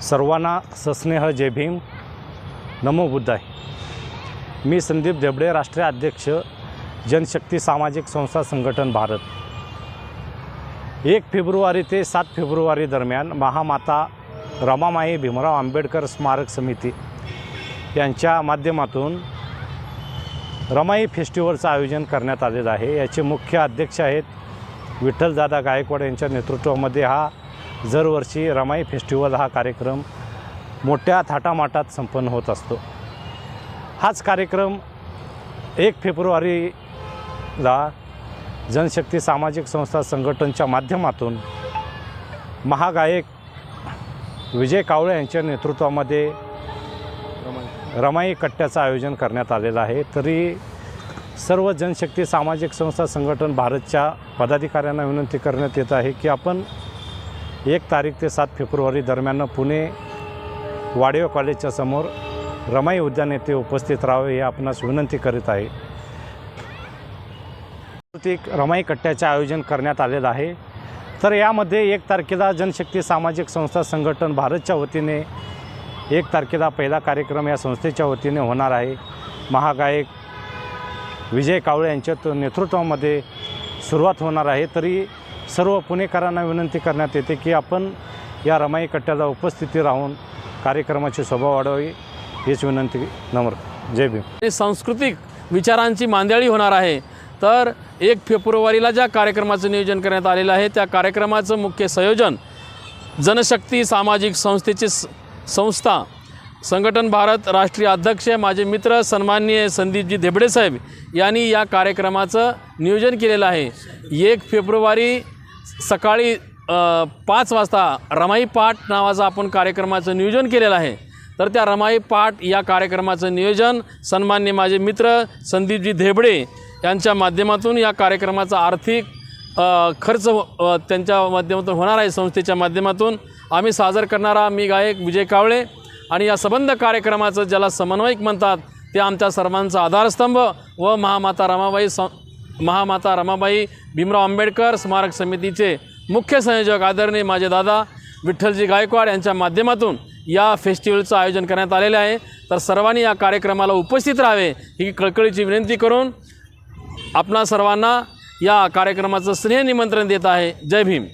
सर्वांना सस्नेह जय भीम. नमो बुद्धाय. मी संदीप देबडे राष्ट्रीय अध्यक्ष जनशक्ती सामाजिक संस्था संघटन भारत. एक फेब्रुवारी ते सात फेब्रुवारी दरम्यान महामाता रमामाई भीमराव आंबेडकर स्मारक समिती यांच्या माध्यमातून रमाई फेस्टिवलचं आयोजन करण्यात आलेलं आहे. याचे मुख्य अध्यक्ष आहेत विठ्ठलदादा गायकवाड यांच्या नेतृत्वामध्ये हा दरवर्षी रमाई फेस्टिवल हा कार्यक्रम मोठ्या थाटामाटात संपन्न होत असतो. हाच कार्यक्रम एक फेब्रुवारीला जनशक्ती सामाजिक संस्था संघटनच्या माध्यमातून महागायक विजय कावळे यांच्या नेतृत्वामध्ये रमाई कट्ट्याचं आयोजन करण्यात आलेलं आहे. तरी सर्व जनशक्ती सामाजिक संस्था संघटन भारतच्या पदाधिकाऱ्यांना विनंती करण्यात येत आहे की आपण एक तारीख ते सात फेब्रुवारी दरम्यान पुणे वाडेव कॉलेजच्या समोर रमाई उद्यान येथे उपस्थित राहावे हे आपणास विनंती करीत आहे. सांस्कृतिक रमाई कट्ट्याचे आयोजन करण्यात आलेलं आहे. तर यामध्ये एक तारखेला जनशक्ती सामाजिक संस्था संघटन भारतच्या वतीने एक तारखेला पहिला कार्यक्रम या संस्थेच्या वतीने होणार आहे. महागायक विजय कावळे यांच्या नेतृत्वामध्ये सुरुवात होणार आहे. तरी सर्व पुणेकरांना विनंती करण्यात येते की आपण या रमाई कट्ट्याला उपस्थिती राहून कार्यक्रमाची शोभा वाढवावी हीच विनंती नम्र. जय भीम. सांस्कृतिक विचारांची मांदळी होणार आहे. तर एक फेब्रुवारीला ज्या कार्यक्रमाचं नियोजन करण्यात आलेलं आहे त्या कार्यक्रमाचं मुख्य संयोजन जनशक्ती सामाजिक संस्थेची स- संस्था संघटन भारत राष्ट्रीय अध्यक्ष माझे मित्र सन्माननीय संदीपजी धेबडे साहेब यांनी या कार्यक्रमाचं नियोजन केलेलं आहे. एक फेब्रुवारी सकाळी पाच वाजता रमाई पाठ नावाचं आपण कार्यक्रमाचं नियोजन केलेलं आहे. तर त्या रमाई पाठ या कार्यक्रमाचं नियोजन सन्मान्य माझे मित्र संदीपजी धेबडे यांच्या माध्यमातून या कार्यक्रमाचा आर्थिक खर्च त्यांच्या माध्यमातून होणार आहे. संस्थेच्या माध्यमातून आम्ही सादर करणारा मी गायक विजय कावळे आणि या संबंध कार्यक्रमाचं ज्याला समन्वयक म्हणतात ते आमच्या सर्वांचा आधारस्तंभ व महामाता रमाबाई स महामाता रमाबाई भीमराव आंबेडकर स्मारक समितीचे मुख्य संयोजक आदरणीय माझे दादा विठ्ठलजी गायकवाड यांच्या माध्यमातून या फेस्टिवलचं आयोजन करण्यात आलेले आहे. तर सर्वांनी या कार्यक्रमाला उपस्थित राहावे ही कळकळीची विनंती करून आपणा सर्वांना या कार्यक्रमाचं स्नेह निमंत्रण देत आहे. जय भीम.